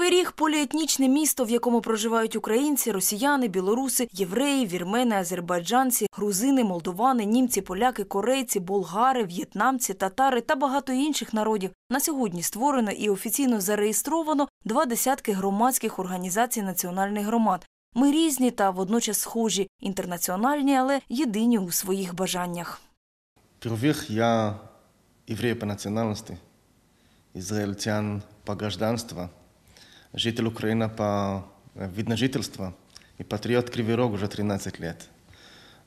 Кривий Ріг поліетнічне місто, в якому проживають українці, росіяни, білоруси, євреї, вірмени, азербайджанці, грузини, молдовани, німці, поляки, корейці, болгари, в'єтнамці, татари та багато інших народів. На сьогодні створено і офіційно зареєстровано два десятки громадських організацій національних громад. Ми різні та водночас схожі, інтернаціональні, але єдині у своїх бажаннях. Первых я еврей по национальности, израильтян по гражданству, житель Украины по э, вид на жительство и патриот Кривый Рог уже 13 лет.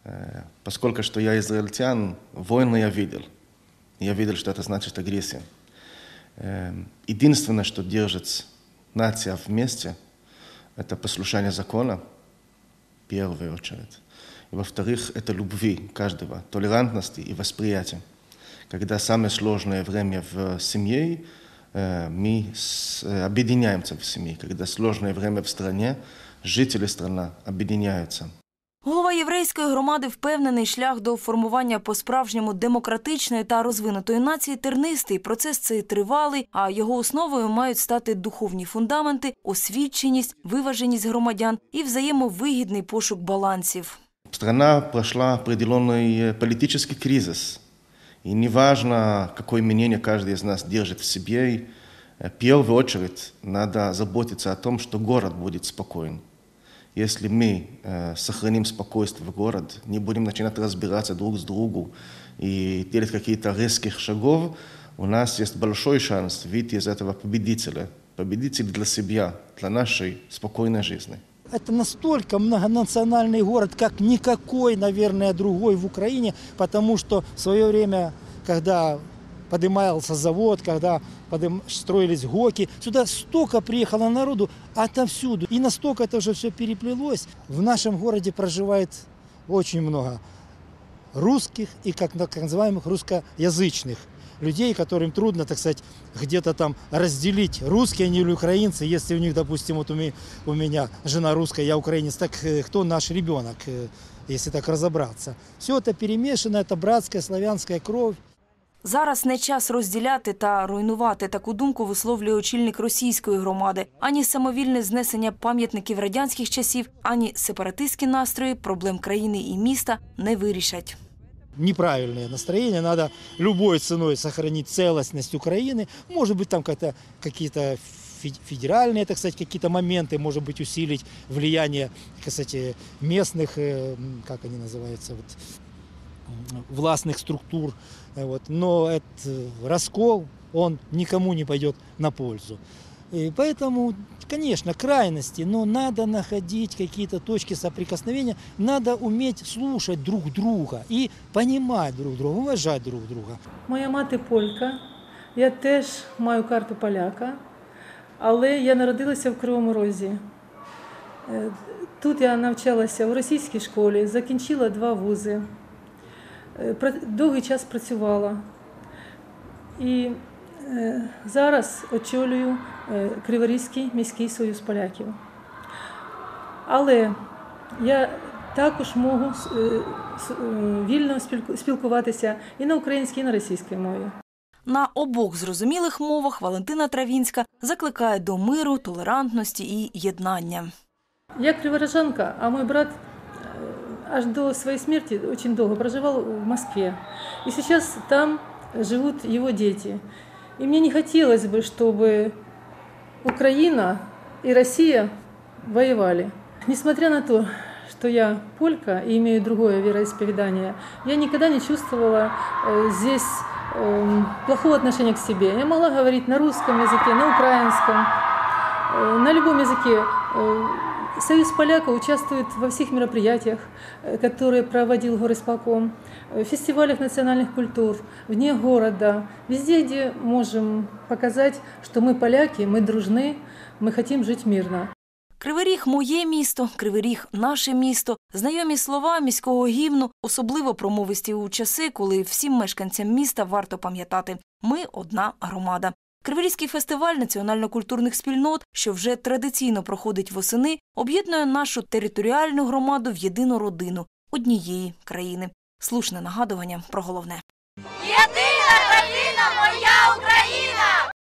Э, Поскольку что я израильтян, войны я видел. Я видел, что это значит агрессия. Э, Единственное, что держит нация вместе, это послушание закона, в первую очередь. И во-вторых, это любви каждого, толерантности и восприятия. Когда самое сложное время в семье, мы с- э, объединяемся в семье. Когда сложное время в стране, жители страны объединяются. Голова єврейської громади впевнений, шлях до формування по-справжньому демократичної та розвинутої нації тернистий. Процес цей тривалий, а його основою мають стати духовні фундаменти, освіченість, виваженість громадян і взаємовигідний пошук балансів. Страна прошла определенный э, политический кризис. И неважно, какое мнение каждый из нас держит в себе, э, в первую очередь надо заботиться о том, что город будет спокоен. Если мы э, сохраним спокойствие в город, не будем начинать разбираться друг с другом и делать какие-то резких шагов, у нас есть большой шанс выйти из этого победителя. Победитель для себя, для нашей спокойной жизни. Это настолько многонациональный город, как никакой, наверное, другой в Украине, потому что в свое время, когда поднимался завод, когда подым- строились ГОКи, сюда столько приехало народу отовсюду. И настолько это уже все переплелось. В нашем городе проживает очень много русских и как, так называемых русскоязычных людей, которым трудно, так сказать, где-то там разделить, русские они или украинцы, если у них, допустим, вот у меня, у меня жена русская, я украинец, так э, кто наш ребенок, э, если так разобраться. Все это перемешано, это братская славянская кровь. Зараз не час розділяти та руйнувати таку думку висловлює очільник російської громади. Ані самовільне знесення пам'ятників радянських часів, ані сепаратистські настрої проблем країни і міста не вирішать. Неправильное настроение, надо любой ценой сохранить целостность Украины. Может быть, там как-то какие-то фе- федеральные, так сказать, какие-то моменты, может быть, усилить влияние, кстати, местных, э, м, как они называются, вот, м, властных структур. Э, Вот. Но этот раскол, он никому не пойдет на пользу. И поэтому, конечно, крайности, но надо находить какие-то точки соприкосновения, надо уметь слушать друг друга и понимать друг друга, уважать друг друга. Моя мати полька, я теж маю карту поляка, але я народилася в Кривому Розі. Е, Тут я навчалася в російській школі, закінчила два вузи, Е, довгий час працювала. І зараз очолюю е, Криворізький міський союз поляків. Але я також можу е, е, вільно спілкуватися і на українській, і на російській мові. На обох зрозумілих мовах Валентина Травінська закликає до миру, толерантності і єднання. Я криворожанка, а мой брат аж до своей смерти очень долго проживал в Москве. И сейчас там живут его дети. И мне не хотелось бы, чтобы Украина и Россия воевали. Несмотря на то, что я полька и имею другое вероисповедание, я никогда не чувствовала э, здесь эм, плохого отношения к себе. Я могла говорить на русском языке, на украинском, э, на любом языке. Э, Союз поляка участвует во всех мероприятиях, э, которые проводил горисполком, э, в фестивалях национальных культур, вне города, везде, где можем показать, что мы поляки, мы дружны, мы хотим жить мирно. Кривий Ріг – моє місто, Кривий Ріг – наше місто. Знайомі слова міського гімну, особливо промовисті у часи, коли всім мешканцям міста варто пам'ятати – ми одна громада. Криворізький фестиваль національно-культурних спільнот, що вже традиційно проходить восени, об'єднує нашу територіальну громаду в єдину родину однієї країни. Слушне нагадування про головне. Єдина родина моя Україна!